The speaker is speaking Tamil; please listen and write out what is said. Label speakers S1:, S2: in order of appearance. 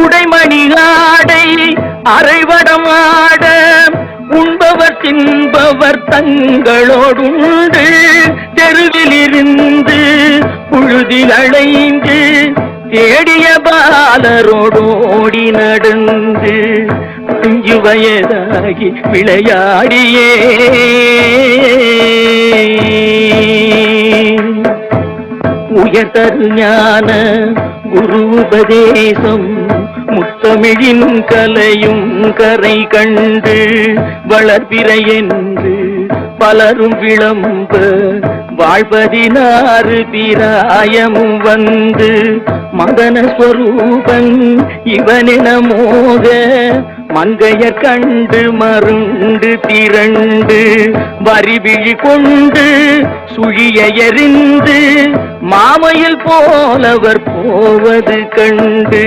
S1: உடைமணி ஆடை அரைவடம் ஆட உண்பவர் தின்பவர் தங்களோடுண்டு தெருவில் இருந்து புழுதில் அடைந்து தேடிய பாலரோடு ஓடி நடந்து அஞ்சு வயதாகி விளையாடியே. உயர்தரு ஞான குரு உபதேசம் முத்தமிழினும் கலையும் கரை கண்டு வளர்பிறை என்று பலரும் விளம்ப வாழ்வதினாறு பிராயமும் வந்து மதன ஸ்வரூபன் இவனென மோக மங்கையர் கண்டு மருண்டு திரண்டு வரிவிழி கொண்டு சுழிய எறிந்து மாமையில் போலவர் போவது கண்டு